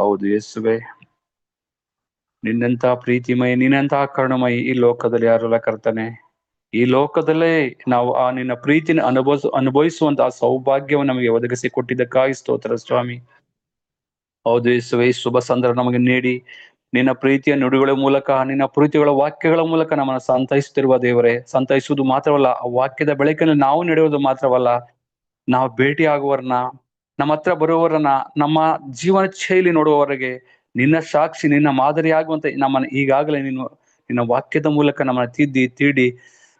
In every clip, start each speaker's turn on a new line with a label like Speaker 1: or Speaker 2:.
Speaker 1: ಹೌದು, ಯೇಸುವೆ. ನಿನ್ನಂತ ಪ್ರೀತಿಮಯ ನಿನ್ನಂತ ಕರುಣಮಯಿ ಈ ಲೋಕದಲ್ಲಿ ಯಾರಲ್ಲ ಕರ್ತಾನೆ? ಈ ಲೋಕದಲ್ಲೇ ನಾವು ಆ ನಿನ್ನ ಪ್ರೀತಿನ ಅನುಭವಿಸ, ಅನುಭವಿಸುವಂತಹ ಸೌಭಾಗ್ಯವನ್ನು ನಮಗೆ ಒದಗಿಸಿ ಕೊಟ್ಟಿದ್ದಕ್ಕಾಗಿ ಸ್ತೋತ್ರ ಸ್ವಾಮಿ. ಹೌದು, ಯೇಸುವೆ ಶುಭ ನಮಗೆ ನೀಡಿ. ನಿನ್ನ ಪ್ರೀತಿಯ ನುಡಿಗಳ ಮೂಲಕ, ನಿನ್ನ ಪ್ರೀತಿಗಳ ವಾಕ್ಯಗಳ ಮೂಲಕ ನಮ್ಮನ್ನು ಸಂತೈಸುತ್ತಿರುವ ದೇವರೇ, ಸಂತೈಸುವುದು ಮಾತ್ರವಲ್ಲ, ಆ ವಾಕ್ಯದ ಬೆಳಕನ್ನು ನಾವು ನಡೆಯುವುದು ಮಾತ್ರವಲ್ಲ, ನಾವು ಭೇಟಿ ಆಗುವವರನ್ನ ನಮ್ಮ ಹತ್ರ ಬರುವವರನ್ನ ನಮ್ಮ ಜೀವನ ಶೈಲಿ ನೋಡುವವರೆಗೆ ನಿನ್ನ ಸಾಕ್ಷಿ, ನಿನ್ನ ಮಾದರಿಯಾಗುವಂತ ನಮ್ಮನ್ನು ಈಗಾಗಲೇ ನೀನು, ನಿನ್ನ ವಾಕ್ಯದ ಮೂಲಕ ನಮ್ಮನ್ನ ತಿದ್ದಿ, ತೀಡಿ,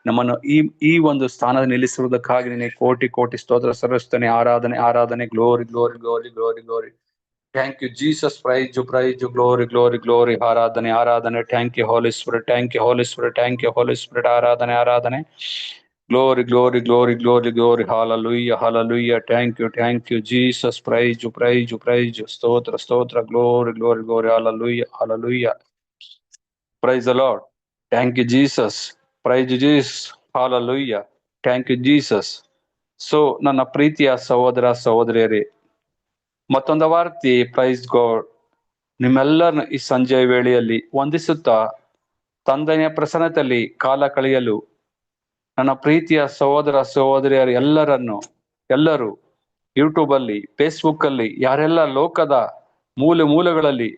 Speaker 1: ನಮ್ಮನ್ನು ಈ ಈ ಒಂದು ಸ್ಥಾನದ ನಿಲ್ಲಿಸಿರುವುದಕ್ಕಾಗಿ ನಿನಗೆ ಕೋಟಿ ಕೋಟಿ ಸ್ತೋತ್ರ ಸಲ್ಲಿಸ್ತೇನೆ ಆರಾಧನೆ ಆರಾಧನೆ glory glory glory glory glory thank you Jesus praise praise glory glory glory ಆರಾಧನೆ ಆರಾಧನೆ thank you holy spirit thank you holy spirit thank you holy ಆರಾಧನೆ ಆರಾಧನೆ. ಆರಾಧನೆ glory glory glory glory hallelujah hallelujah thank you thank you Jesus praise praise praise ಸ್ತೋತ್ರ ಸ್ತೋತ್ರ glory glory glory hallelujah praise ಅಲಾಡ್ thank you Jesus praise Jesus hallelujah thank you Jesus so ನನ್ನ ಪ್ರೀತಿಯ ಸಹೋದರ, ಸಹೋದರಿಯರೇ, ಮತ್ತೊಂದು ವಾರ್ತಿ ಪ್ರೈಸ್ ಗಾಡ್ ನಿಮ್ಮೆಲ್ಲರನ್ನು ಈ ಸಂಜೆಯ ವೇಳೆಯಲ್ಲಿ ವಂದಿಸುತ್ತಾ ತಂದನೆಯ ಪ್ರಸನ್ನತೆಯಲ್ಲಿ ಕಾಲ ಕಳೆಯಲು ನನ್ನ ಪ್ರೀತಿಯ ಸಹೋದರ ಸಹೋದರಿಯರು ಎಲ್ಲರನ್ನು, ಎಲ್ಲರೂ ಯೂಟ್ಯೂಬ್ ಅಲ್ಲಿ ಫೇಸ್ಬುಕ್ ಅಲ್ಲಿ, ಯಾರೆಲ್ಲ ಲೋಕದ ಮೂಲೆ ಮೂಲೆಗಳಲ್ಲಿ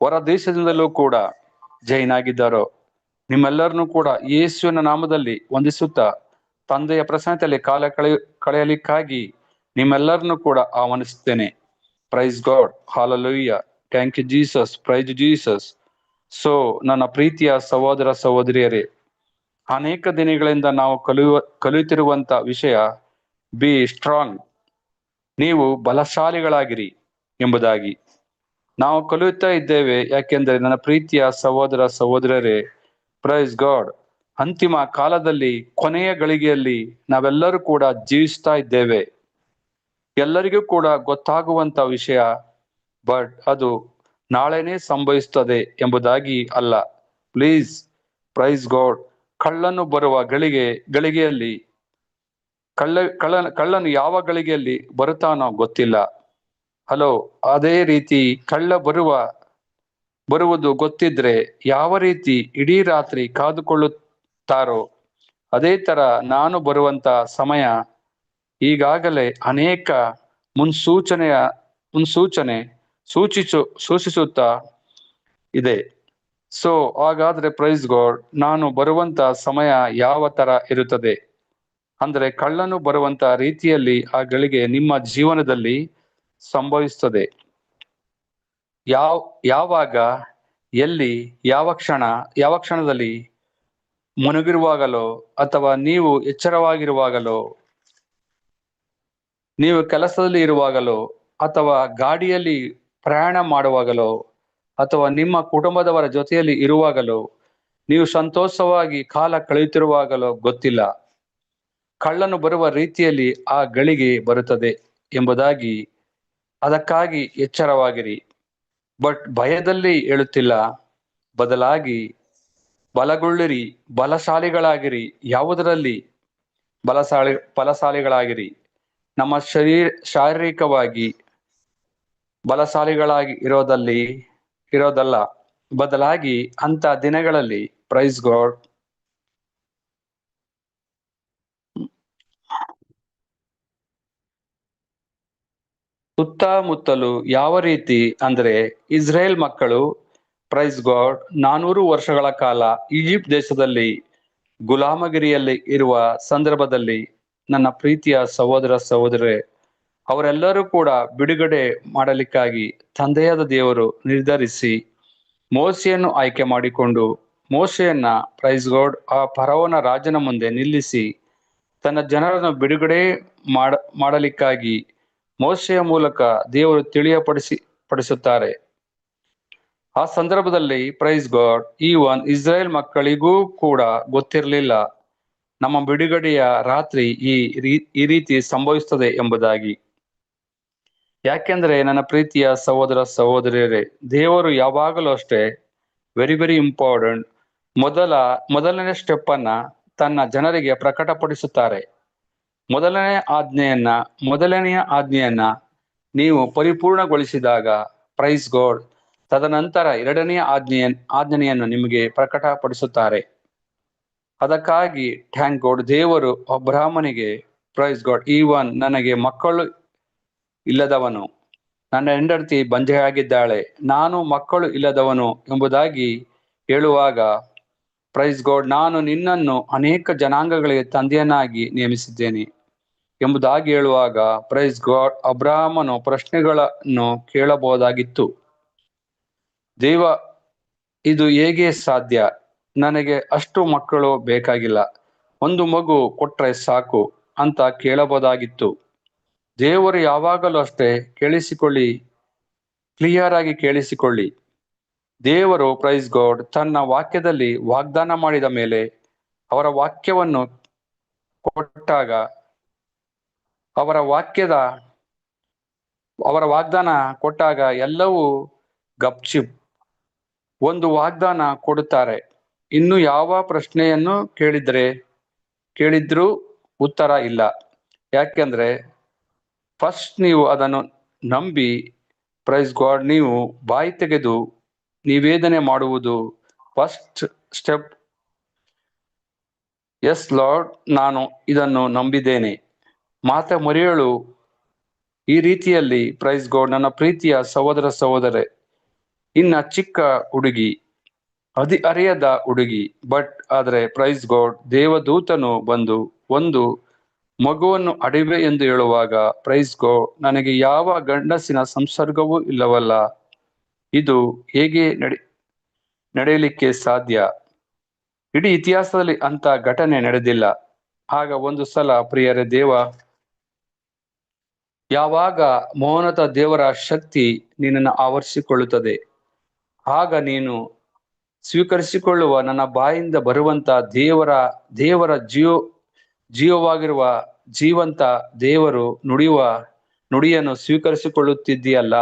Speaker 1: ಹೊರ ದೇಶದಿಂದಲೂ ಕೂಡ ಜೈನ್ ಆಗಿದ್ದಾರೋ, ನಿಮ್ಮೆಲ್ಲರನ್ನು ಕೂಡ ಯೇಸುವಿನ ನಾಮದಲ್ಲಿ ವಂದಿಸುತ್ತಾ ತಂದೆಯ ಪ್ರಶಾಂತಿಯಲ್ಲಿ ಕಾಲ ಕಳೆಯ ಕಳೆಯಲಿಕ್ಕಾಗಿ ನಿಮ್ಮೆಲ್ಲರನ್ನು ಕೂಡ ಆಹ್ವಾನಿಸುತ್ತೇನೆ. Praise God hallelujah thank you Jesus praise Jesus so ನನ್ನ ಪ್ರೀತಿಯ ಸಹೋದರ ಸಹೋದರಿಯರೇ ಅನೇಕ ದಿನಗಳಿಂದ ನಾವು ಕಲಿಯುವ ಕಲಿಯುತ್ತಿರುವಂತ ವಿಷಯ ಬಿ ಸ್ಟ್ರಾಂಗ್ ನೀವು ಬಲಶಾಲಿಗಳಾಗಿರಿ ಎಂಬುದಾಗಿ. ನಾವು ಕಲಿಯುತ್ತಾ ಇದ್ದೇವೆ, ಯಾಕೆಂದರೆ ನನ್ನ ಪ್ರೀತಿಯ ಸಹೋದರ, ಸಹೋದರರೇ ಪ್ರೈಸ್ ಗಾಡ್ ಅಂತಿಮ ಕಾಲದಲ್ಲಿ, ಕೊನೆಯ ಗಳಿಗೆಯಲ್ಲಿ ನಾವೆಲ್ಲರೂ ಕೂಡ ಜೀವಿಸ್ತಾ ಇದ್ದೇವೆ. ಎಲ್ಲರಿಗೂ ಕೂಡ ಗೊತ್ತಾಗುವಂತ ವಿಷಯ ಬಟ್ ಅದು ನಾಳೆನೇ ಸಂಭವಿಸುತ್ತದೆ ಎಂಬುದಾಗಿ ಅಲ್ಲ. ಪ್ಲೀಸ್ ಪ್ರೈಸ್ ಗಾಡ್ ಕಳ್ಳನು ಬರುವ ಗಳಿಗೆ, ಗಳಿಗೆಯಲ್ಲಿ, ಕಳ್ಳ ಕಳ್ಳ, ಕಳ್ಳನು ಯಾವ ಗಳಿಗೆಯಲ್ಲಿ ಬರುತ್ತಾನೋ ಗೊತ್ತಿಲ್ಲ. ಹಲೋ, ಅದೇ ರೀತಿ ಕಳ್ಳ ಬರುವ, ಬರುವುದು ಗೊತ್ತಿದ್ರೆ ಯಾವ ರೀತಿ ಇಡೀ ರಾತ್ರಿ ಕಾದುಕೊಳ್ಳುತ್ತಾರೋ, ಅದೇ ತರ ನಾನು ಬರುವಂತ ಸಮಯ ಈಗಾಗಲೇ ಅನೇಕ ಮುನ್ಸೂಚನೆಯ, ಮುನ್ಸೂಚನೆ ಸೂಚಿಸು, ಸೂಚಿಸುತ್ತಾ ಇದೆ. ಸೊ ಹಾಗಾದ್ರೆ ಪ್ರೈಸ್ ಗೋಡ್ ನಾನು ಬರುವಂತ ಸಮಯ ಯಾವ ತರ ಇರುತ್ತದೆ? ಅಂದ್ರೆ ಕಳ್ಳನು ಬರುವಂತ ರೀತಿಯಲ್ಲಿ ಆ ಗಳಿಗೆ ನಿಮ್ಮ ಜೀವನದಲ್ಲಿ ಸಂಭವಿಸ್ತದೆ ಯಾವ, ಯಾವಾಗ, ಎಲ್ಲಿ, ಯಾವ ಕ್ಷಣ, ಯಾವ ಕ್ಷಣದಲ್ಲಿ ಮುನುಗಿರುವಾಗಲೋ ಅಥವಾ ನೀವು ಎಚ್ಚರವಾಗಿರುವಾಗಲೋ, ನೀವು ಕೆಲಸದಲ್ಲಿ ಇರುವಾಗಲೋ ಅಥವಾ ಗಾಡಿಯಲ್ಲಿ ಪ್ರಯಾಣ ಮಾಡುವಾಗಲೋ ಅಥವಾ ನಿಮ್ಮ ಕುಟುಂಬದವರ ಜೊತೆಯಲ್ಲಿ ಇರುವಾಗಲೋ, ನೀವು ಸಂತೋಷವಾಗಿ ಕಾಲ ಕಳೆಯುತ್ತಿರುವಾಗಲೋ ಗೊತ್ತಿಲ್ಲ. ಕಳ್ಳನು ಬರುವ ರೀತಿಯಲ್ಲಿ ಆ ಗಳಿಗೆ ಬರುತ್ತದೆ ಎಂಬುದಾಗಿ ಅದಕ್ಕಾಗಿ ಎಚ್ಚರವಾಗಿರಿ. ಬಟ್ ಭಯದಲ್ಲಿ ಹೇಳುತ್ತಿಲ್ಲ ಬದಲಾಗಿ ಬಲಗೊಳ್ಳಿರಿ. ಬಲಶಾಲಿಗಳಾಗಿರಿ. ಯಾವುದರಲ್ಲಿ? ಬಲಶಾಲಿ ಬಲಶಾಲಿಗಳಾಗಿರಿ. ನಮ್ಮ ಶರೀರ, ಶಾರೀರಿಕವಾಗಿ ಬಲಶಾಲಿಗಳಾಗಿ ಇರೋದಲ್ಲಿ ಇರೋದಲ್ಲ. ಬದಲಾಗಿ ಅಂತ ದಿನಗಳಲ್ಲಿ ಪ್ರೈಸ್ ಗಾಡ್ ಸುತ್ತಮುತ್ತಲು ಯಾವ ರೀತಿ ಅಂದ್ರೆ ಇಸ್ರೇಲ್ ಮಕ್ಕಳು ಪ್ರೈಸ್ ಗಾಡ್ ನಾನೂರು ವರ್ಷಗಳ ಕಾಲ ಈಜಿಪ್ಟ್ ದೇಶದಲ್ಲಿ ಗುಲಾಮಗಿರಿಯಲ್ಲಿ ಇರುವ ಸಂದರ್ಭದಲ್ಲಿ ನನ್ನ ಪ್ರೀತಿಯ ಸಹೋದರ ಸಹೋದರರೇ ಅವರೆಲ್ಲರೂ ಕೂಡ ಬಿಡುಗಡೆ ಮಾಡಲಿಕ್ಕಾಗಿ ತಂದೆಯಾದ ದೇವರು ನಿರ್ಧರಿಸಿ ಮೋಸೆಯನ್ನು ಆಯ್ಕೆ ಮಾಡಿಕೊಂಡು ಮೋಸೆಯನ್ನ ಪ್ರೈಸ್ ಗಾಡ್ ಆ ಪರವನ ರಾಜನ ಮುಂದೆ ನಿಲ್ಲಿಸಿ ತನ್ನ ಜನರನ್ನು ಬಿಡುಗಡೆ ಮಾಡ, ಮಾಡಲಿಕ್ಕಾಗಿ ಮೋಸೆಯ ಮೂಲಕ ದೇವರು ತಿಳಿಯಪಡಿಸಿ, ಪಡಿಸುತ್ತಾರೆ. ಆ ಸಂದರ್ಭದಲ್ಲಿ ಪ್ರೈಸ್ ಗಾಡ್ ಈ ಒನ್ ಇಸ್ರಾಯೇಲ್ ಮಕ್ಕಳಿಗೂ ಕೂಡ ಗೊತ್ತಿರಲಿಲ್ಲ. ನಮ್ಮ ಬಿಡುಗಡೆಯ ರಾತ್ರಿ ಈ ಈ ರೀತಿ ಸಂಭವಿಸುತ್ತದೆ ಎಂಬುದಾಗಿ. ಯಾಕೆಂದ್ರೆ ನನ್ನ ಪ್ರೀತಿಯ ಸಹೋದರ ಸಹೋದರಿಯರೇ, ದೇವರು ಯಾವಾಗಲೂ ಅಷ್ಟೇ ವೆರಿ ವೆರಿ ಇಂಪಾರ್ಟೆಂಟ್ ಮೊದಲ, ಮೊದಲನೇ ಸ್ಟೆಪ್ ಅನ್ನ ತನ್ನ ಜನರಿಗೆ ಪ್ರಕಟಪಡಿಸುತ್ತಾರೆ. ಮೊದಲನೇ ಆಜ್ಞೆಯನ್ನ ಮೊದಲನೆಯ ಆಜ್ಞೆಯನ್ನ ನೀವು ಪರಿಪೂರ್ಣಗೊಳಿಸಿದಾಗ ಪ್ರೈಸ್ ಗೋಡ್ ತದನಂತರ ಎರಡನೆಯ ಆಜ್ಞೆಯ, ಆಜ್ಞೆಯನ್ನು ನಿಮಗೆ ಪ್ರಕಟಪಡಿಸುತ್ತಾರೆ. ಅದಕ್ಕಾಗಿ ಥ್ಯಾಂಕ್ ಗೋಡ್ ದೇವರು ಅಬ್ರಾಹ್ಮನಿಗೆ ಪ್ರೈಸ್ ಗಾಡ್ ಈವನ್ ನನಗೆ ಮಕ್ಕಳು ಇಲ್ಲದವನು ನನ್ನ ಹೆಂಡತಿ ಬಂಜೆಯಾಗಿದ್ದಾಳೆ, ನಾನು ಮಕ್ಕಳು ಇಲ್ಲದವನು ಎಂಬುದಾಗಿ ಹೇಳುವಾಗ ಪ್ರೈಸ್ ಗೋಡ್ ನಾನು ನಿನ್ನನ್ನು ಅನೇಕ ಜನಾಂಗಗಳಿಗೆ ತಂದೆಯನ್ನಾಗಿ ನೇಮಿಸಿದ್ದೇನೆ ಎಂಬುದಾಗಿ ಹೇಳುವಾಗ ಪ್ರೈಸ್ ಗಾಡ್ ಅಬ್ರಾಹ್ಮನು ಪ್ರಶ್ನೆಗಳನ್ನು ಕೇಳಬಹುದಾಗಿತ್ತು. ದೇವ, ಇದು ಹೇಗೆ ಸಾಧ್ಯ? ನನಗೆ ಅಷ್ಟು ಮಕ್ಕಳು ಬೇಕಾಗಿಲ್ಲ. ಒಂದು ಮಗು ಕೊಟ್ರೆ ಸಾಕು ಅಂತ ಕೇಳಬಹುದಾಗಿತ್ತು. ದೇವರು ಯಾವಾಗಲೂ ಅಷ್ಟೇ ಕೇಳಿಸಿಕೊಳ್ಳಿ ಕ್ಲಿಯರ್ ಆಗಿ ಕೇಳಿಸಿಕೊಳ್ಳಿ. ದೇವರು ಪ್ರೈಸ್ ಗಾಡ್ ತನ್ನ ವಾಕ್ಯದಲ್ಲಿ ವಾಗ್ದಾನ ಮಾಡಿದ ಮೇಲೆ ಅವರ ವಾಕ್ಯವನ್ನು ಕೊಟ್ಟಾಗ ಅವರ ವಾಕ್ಯದ, ಅವರ ವಾಗ್ದಾನ ಕೊಟ್ಟಾಗ ಎಲ್ಲವೂ ಗಪ್ಚಿಪ್ ಒಂದು ವಾಗ್ದಾನ ಕೊಡುತ್ತಾರೆ. ಇನ್ನು ಯಾವ ಪ್ರಶ್ನೆಯನ್ನು ಕೇಳಿದ್ರೆ ಕೇಳಿದ್ರೂ ಉತ್ತರ ಇಲ್ಲ. ಯಾಕೆಂದ್ರೆ ಫಸ್ಟ್ ನೀವು ಅದನ್ನು ನಂಬಿ ಪ್ರೈಸ್ ಗಾಡ್ ನೀವು ಬಾಯಿ ತೆಗೆದು ನಿವೇದನೆ ಮಾಡುವುದು ಫಸ್ಟ್ ಸ್ಟೆಪ್ ಎಸ್ ಲಾರ್ಡ್ ನಾನು ಇದನ್ನು ನಂಬಿದ್ದೇನೆ. ಮಾತ ಮರಿಯಳು, ಈ ರೀತಿಯಲ್ಲಿ ಪ್ರೈಸ್ ಗಾಡ್ ನನ್ನ ಪ್ರೀತಿಯ ಸಹೋದರ ಸಹೋದರೆ ಇನ್ನ ಚಿಕ್ಕ ಹುಡುಗಿ, ಅದಿ ಅರಿಯದ ಹುಡುಗಿ ಬಟ್ ಆದರೆ ಪ್ರೈಸ್ ಗಾಡ್ ದೇವದೂತನು ಬಂದು ಒಂದು ಮಗುವನ್ನು ಅಡಿವೆ ಎಂದು ಹೇಳುವಾಗ, ಪ್ರೈಸ್ ಗೋ, ನನಗೆ ಯಾವ ಗಂಡಸಿನ ಸಂಸರ್ಗವೂ ಇಲ್ಲವಲ್ಲ. ಇದು ಹೇಗೆ ನಡೆ, ನಡೆಯಲಿಕ್ಕೆ ಸಾಧ್ಯ? ಇಡೀ ಇತಿಹಾಸದಲ್ಲಿ ಅಂತ ಘಟನೆ ನಡೆದಿಲ್ಲ. ಆಗ ಒಂದು ಸಲ, ಪ್ರಿಯರ ದೇವ, ಯಾವಾಗ ಮೋಹನತ ದೇವರ ಶಕ್ತಿ ನಿನ್ನನ್ನು ಆವರಿಸಿಕೊಳ್ಳುತ್ತದೆ, ಆಗ ನೀನು ಸ್ವೀಕರಿಸಿಕೊಳ್ಳುವ ನನ್ನ ಬಾಯಿಂದ ಬರುವಂತ ದೇವರ ದೇವರ ಜೀವ ಜೀವವಾಗಿರುವ ಜೀವಂತ ದೇವರು ನುಡಿಯುವ ನುಡಿಯನ್ನು ಸ್ವೀಕರಿಸಿಕೊಳ್ಳುತ್ತಿದ್ದೀಯಲ್ಲ.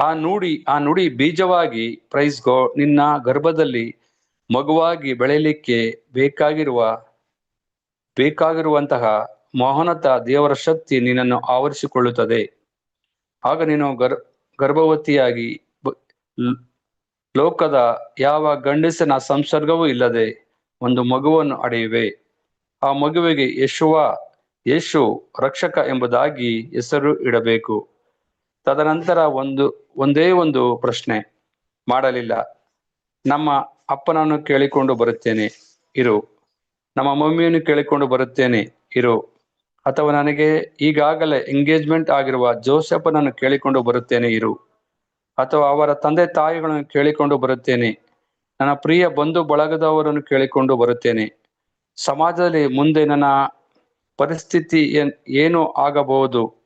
Speaker 1: ಆ ನುಡಿ ಆ ನುಡಿ ಬೀಜವಾಗಿ ಪ್ರೈಸ್ ಗೋ ನಿನ್ನ ಗರ್ಭದಲ್ಲಿ ಮಗುವಾಗಿ ಬೆಳೆಯಲಿಕ್ಕೆ ಬೇಕಾಗಿರುವ, ಬೇಕಾಗಿರುವಂತಹ ಮೋಹನತ ದೇವರ ಶಕ್ತಿ ನಿನ್ನನ್ನು ಆವರಿಸಿಕೊಳ್ಳುತ್ತದೆ. ಆಗ ನೀನು ಗರ್, ಗರ್ಭವತಿಯಾಗಿ ಲೋಕದ ಯಾವ ಗಂಡಸಿನ ಸಂಸರ್ಗವೂ ಇಲ್ಲದೆ ಒಂದು ಮಗುವನ್ನು ಅಡೆಯುವೆ. ಆ ಮಗುವಿಗೆ ಯಶುವ ಯೇಸು ರಕ್ಷಕ ಎಂಬುದಾಗಿ ಹೆಸರು ಇಡಬೇಕು. ತದನಂತರ ಒಂದು, ಒಂದೇ ಒಂದು ಪ್ರಶ್ನೆ ಮಾಡಲಿಲ್ಲ. ನಮ್ಮ ಅಪ್ಪನನ್ನು ಕೇಳಿಕೊಂಡು ಬರುತ್ತೇನೆ, ಇರು. ನಮ್ಮ ಮಮ್ಮಿಯನ್ನು ಕೇಳಿಕೊಂಡು ಬರುತ್ತೇನೆ, ಇರು. ಅಥವಾ ನನಗೆ ಈಗಾಗಲೇ ಎಂಗೇಜ್ಮೆಂಟ್ ಆಗಿರುವ ಜೋಸೆಫನನ್ನು ಕೇಳಿಕೊಂಡು ಬರುತ್ತೇನೆ, ಇರು. ಅಥವಾ ಅವರ ತಂದೆ ತಾಯಿಗಳನ್ನು ಕೇಳಿಕೊಂಡು ಬರುತ್ತೇನೆ, ನನ್ನ ಪ್ರಿಯ ಬಂಧು ಬಳಗದವರನ್ನು ಕೇಳಿಕೊಂಡು ಬರುತ್ತೇನೆ ಸಮಾಜದಲ್ಲಿ ಮುಂದೆ ನನ್ನ ಪರಿಸ್ಥಿತಿ ಏನ್, ಏನು ಆಗಬಹುದು?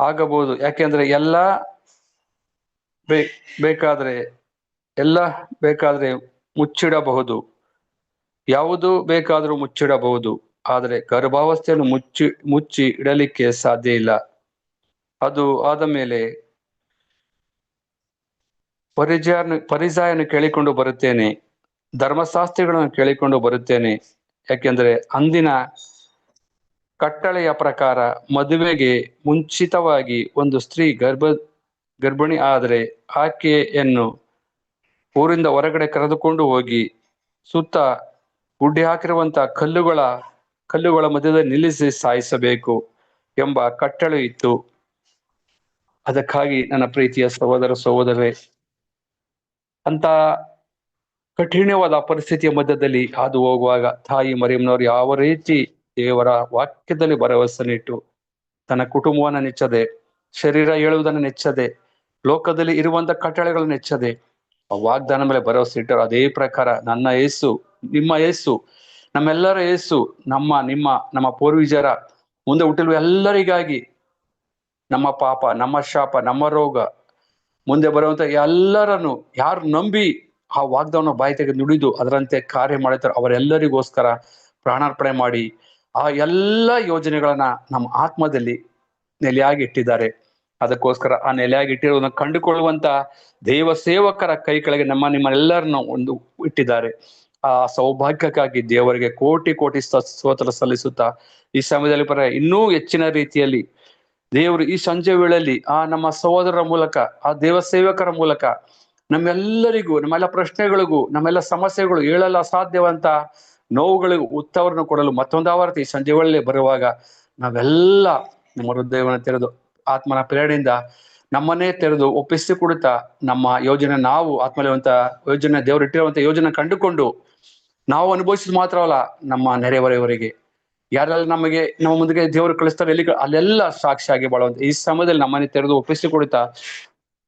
Speaker 1: ಆಗಬಹುದು. ಯಾಕೆಂದ್ರೆ ಎಲ್ಲ ಬೇಕಾದ್ರೆ ಎಲ್ಲ ಬೇಕಾದ್ರೆ ಮುಚ್ಚಿಡಬಹುದು. ಯಾವುದು ಬೇಕಾದರೂ ಮುಚ್ಚಿಡಬಹುದು. ಆದರೆ ಗರ್ಭಾವಸ್ಥೆಯನ್ನು ಮುಚ್ಚಿ ಮುಚ್ಚಿ ಇಡಲಿಕ್ಕೆ ಸಾಧ್ಯ ಇಲ್ಲ. ಅದು ಆದ ಮೇಲೆ ಪರಿಜಯನ್ನು ಪರಿಜಯನ್ನು ಕೇಳಿಕೊಂಡು ಬರುತ್ತೇನೆ. ಧರ್ಮಶಾಸ್ತ್ರಿಗಳನ್ನು ಕೇಳಿಕೊಂಡು ಬರುತ್ತೇನೆ. ಯಾಕೆಂದರೆ ಅಂದಿನ ಕಟ್ಟಳೆಯ ಪ್ರಕಾರ ಮದುವೆಗೆ ಮುಂಚಿತವಾಗಿ ಒಂದು ಸ್ತ್ರೀ ಗರ್ಭ, ಗರ್ಭಿಣಿ ಆದರೆ ಆಕೆಯನ್ನು ಊರಿಂದ ಹೊರಗಡೆ ಕರೆದುಕೊಂಡು ಹೋಗಿ ಸುತ್ತ ಗುಡ್ಡಿ ಹಾಕಿರುವಂತಹ ಕಲ್ಲುಗಳ ಕಲ್ಲುಗಳ ಮಧ್ಯದಲ್ಲಿ ನಿಲ್ಲಿಸಿ ಸಾಯಿಸಬೇಕು ಎಂಬ ಕಟ್ಟಳೆ ಇತ್ತು. ಅದಕ್ಕಾಗಿ ನನ್ನ ಪ್ರೀತಿಯ ಸಹೋದರ ಸಹೋದರೇ ಅಂತ ಕಠಿಣವಾದ ಪರಿಸ್ಥಿತಿಯ ಮಧ್ಯದಲ್ಲಿ ಹಾದು ಹೋಗುವಾಗ ತಾಯಿ ಮರಿಯಮ್ಮನವರು ಯಾವ ರೀತಿ ದೇವರ ವಾಕ್ಯದಲ್ಲಿ ಭರವಸೆನಿಟ್ಟು ತನ್ನ ಕುಟುಂಬವನ್ನ ನೆಚ್ಚದೆ, ಶರೀರ ಹೇಳುವುದನ್ನು ನೆಚ್ಚದೆ, ಲೋಕದಲ್ಲಿ ಇರುವಂತ ಕಟ್ಟಳೆಗಳನ್ನು ನೆಚ್ಚದೆ, ಆ ವಾಗ್ದಾನ ಮೇಲೆ ಭರವಸೆ ಇಟ್ಟರು. ಅದೇ ಪ್ರಕಾರ ನನ್ನ ಏಸು ನಿಮ್ಮ ಏಸು ನಮ್ಮೆಲ್ಲರ ಏಸು ನಮ್ಮ, ನಿಮ್ಮ, ನಮ್ಮ ಪೂರ್ವಿಜರ ಮುಂದೆ ಹುಟ್ಟಿರುವ ಎಲ್ಲರಿಗಾಗಿ ನಮ್ಮ ಪಾಪ, ನಮ್ಮ ಶಾಪ, ನಮ್ಮ ರೋಗ ಮುಂದೆ ಬರುವಂತ ಎಲ್ಲರನ್ನು ಯಾರು ನಂಬಿ ಆ ವಾಗ್ದಾನ ಬಾಯಿ ತೆಗೆದು ನುಡಿದು ಅದರಂತೆ ಕಾರ್ಯ ಮಾಡುತ್ತಾರೆ ಅವರೆಲ್ಲರಿಗೋಸ್ಕರ ಪ್ರಾಣಾರ್ಪಣೆ ಮಾಡಿ ಆ ಎಲ್ಲ ಯೋಜನೆಗಳನ್ನ ನಮ್ಮ ಆತ್ಮದಲ್ಲಿ ನೆಲೆಯಾಗಿ ಇಟ್ಟಿದ್ದಾರೆ. ಅದಕ್ಕೋಸ್ಕರ ಆ ನೆಲೆಯಾಗಿ ಇಟ್ಟಿರೋದನ್ನ ಕಂಡುಕೊಳ್ಳುವಂತ ದೇವ ಸೇವಕರ ಕೈ ಕೆಳಗೆ ನಮ್ಮ ನಿಮ್ಮನ್ನೆಲ್ಲರನ್ನು ಒಂದು ಇಟ್ಟಿದ್ದಾರೆ. ಆ ಸೌಭಾಗ್ಯಕ್ಕಾಗಿ ದೇವರಿಗೆ ಕೋಟಿ ಕೋಟಿ ಸ್ತೋತ್ರ ಸಲ್ಲಿಸುತ್ತಾ ಈ ಸಮಯದಲ್ಲಿ ಪರ ಇನ್ನೂ ಹೆಚ್ಚಿನ ರೀತಿಯಲ್ಲಿ ದೇವರು ಈ ಸಂಜೆ ವೇಳೆಯಲ್ಲಿ ಆ ನಮ್ಮ ಸಹೋದರರ ಮೂಲಕ ಆ ದೇವ ಸೇವಕರ ಮೂಲಕ ನಮ್ಮೆಲ್ಲರಿಗೂ, ನಮ್ಮೆಲ್ಲ ಪ್ರಶ್ನೆಗಳಿಗೂ, ನಮ್ಮೆಲ್ಲ ಸಮಸ್ಯೆಗಳು ಹೇಳಲು ಅಸಾಧ್ಯವಂತ ನೋವುಗಳಿಗೂ ಉತ್ತರವನ್ನು ಕೊಡಲು ಮತ್ತೊಂದಾವರ್ತಿ ಸಂಜೆ ಒಳ್ಳೆ ಬರುವಾಗ ನಾವೆಲ್ಲ ನಮ್ಮ ಹೃದಯವನ್ನು ತೆರೆದು ಆತ್ಮನ ಪ್ರೇರಣೆಯಿಂದ ನಮ್ಮನ್ನೇ ತೆರೆದು ಒಪ್ಪಿಸಿ ಕೊಡುತ್ತಾ ನಮ್ಮ ಯೋಜನೆ ನಾವು ಆತ್ಮಲಿರುವಂತ ಯೋಜನೆ, ದೇವರು ಇಟ್ಟಿರುವಂತ ಯೋಜನೆ ಕಂಡುಕೊಂಡು ನಾವು ಅನುಭವಿಸಿದ ಮಾತ್ರವಲ್ಲ, ನಮ್ಮ ನೆರೆಹೊರೆಯವರಿಗೆ. ಯಾರೆಲ್ಲ ನಮಗೆ, ನಮ್ಮ ಮುಂದೆ ದೇವರು ಕಳಿಸ್ತಾರೆ, ಎಲ್ಲಿ ಅಲ್ಲೆಲ್ಲ ಸಾಕ್ಷಿಯಾಗಿ ಬಾಳುವಂತ ಈ ಸಮಯದಲ್ಲಿ ನಮ್ಮನ್ನೇ ತೆರೆದು ಒಪ್ಪಿಸಿ ಕೊಡುತ್ತಾ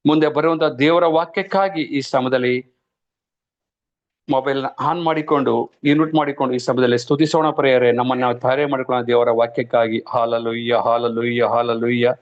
Speaker 1: ಮುಂದೆ ಬರುವಂತ ದೇವರ ವಾಕ್ಯಕ್ಕಾಗಿ ಈ ಸಮಯದಲ್ಲಿ ಮೊಬೈಲ್ ಆನ್ ಮಾಡಿಕೊಂಡು ಇನ್ವಿಟ್ ಮಾಡಿಕೊಂಡು ಈ ಸಮಯದಲ್ಲಿ ಸ್ತುತಿಸೋಣ ಪ್ರೇಯರೆ, ನಮ್ಮನ್ನ ತಯಾರಿ ಮಾಡಿಕೊಳ್ಳೋ ದೇವರ ವಾಕ್ಯಕ್ಕಾಗಿ. Hallelujah hallelujah hallelujah.